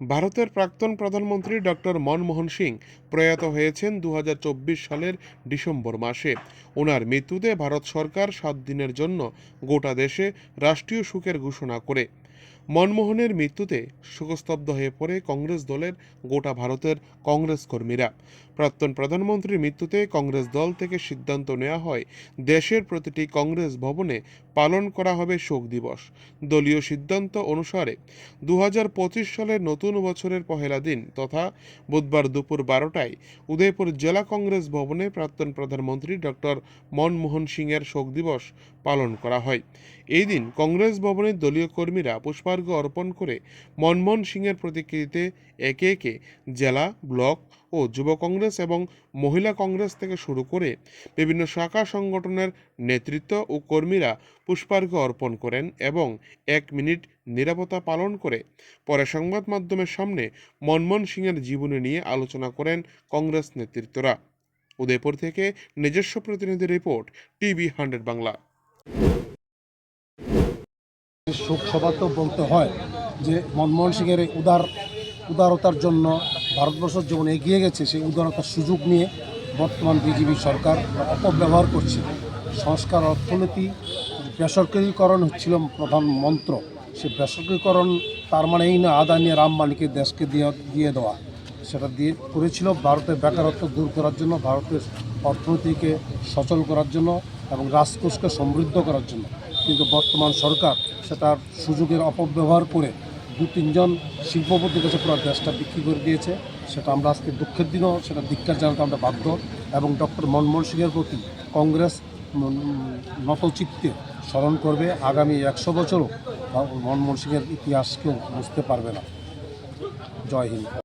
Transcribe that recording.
ভারতের প্রাক্তন প্রধানমন্ত্রী ডক্টর মনমোহন সিং প্রয়াত হয়েছেন দু হাজার চব্বিশ সালের ডিসেম্বর মাসে। ওনার মৃত্যুতে ভারত সরকার সাত দিনের জন্য গোটা দেশে রাষ্ট্রীয় শোকের ঘোষণা করে। মনমোহনের মৃত্যুতে শোকস্তব্ধ হয়ে পড়ে কংগ্রেস দলের গোটা ভারতের কংগ্রেস কর্মীরা। প্রাক্তন প্রধানমন্ত্রীর মৃত্যুতে কংগ্রেস দল থেকে সিদ্ধান্ত নেওয়া হয়, দেশের প্রতিটি কংগ্রেস ভবনে পালন করা হবে শোক দিবস। দলীয় সিদ্ধান্ত অনুসারে দু হাজার পঁচিশ সালের নতুন বছরের পহেলা দিন তথা বুধবার দুপুর বারোটায় উদয়পুর জেলা কংগ্রেস ভবনে প্রাক্তন প্রধানমন্ত্রী ডক্টর মনমোহন সিংয়ের শোক দিবস পালন করা হয়। এই দিন কংগ্রেস ভবনে দলীয় কর্মীরা পুষ্পার্ঘ্য অর্পণ করে মনমোহন সিংয়ের প্রতিকৃতিতে একে একে জেলা, ব্লক ও যুব কংগ্রেস এবং মহিলা কংগ্রেস থেকে শুরু করে বিভিন্ন শাখা সংগঠনের নেতৃত্ব ও কর্মীরা পুষ্পার্ঘ্য অর্পণ করেন এবং এক মিনিট নিরাপত্তা পালন করে পরে সংবাদ মাধ্যমের সামনে মনমোহন সিংয়ের জীবনী নিয়ে আলোচনা করেন কংগ্রেস নেতৃত্বরা। উদয়পুর থেকে নিজস্ব প্রতিনিধি রিপোর্ট, টিভি হান্ড্রেড বাংলা। শোক সভা তো বলতে হয় যে মনমোহন সিংয়ের এই উদার, উদারতার জন্য ভারতবর্ষ যেমন এগিয়ে গেছে, সেই উদারতার সুযোগ নিয়ে বর্তমান বিজেপি সরকার অপব্যবহার করছে। সংস্কার, অর্থনীতি, বেসরকারীকরণ হচ্ছিল প্রধান মন্ত্র। সে বেসরকারীকরণ তার মানে এই না আদানি আর আম্বানিকে দেশকে দিয়ে দিয়ে দেওয়া। সেটা দিয়ে করেছিল ভারতের বেকারত্ব দূর করার জন্য, ভারতের অর্থনীতিকে সচল করার জন্য এবং রাজকোষকে সমৃদ্ধ করার জন্য। কিন্তু বর্তমান সরকার সেটার সুযোগের অপব্যবহার করে দু তিনজন শিল্পপতির কাছে পুরো দেশটা বিক্রি করে দিয়েছে। সেটা আমরা আজকে দুঃখের দিনও সেটা ধিক্কার জানাতে আমরা বাধ্য। এবং ডক্টর মনমোহন সিংয়ের প্রতি কংগ্রেস নতচিত্তে স্মরণ করবে। আগামী একশো বছরও মনমোহন সিংয়ের ইতিহাস কেউ বুঝতে পারবে না। জয় হিন্দ।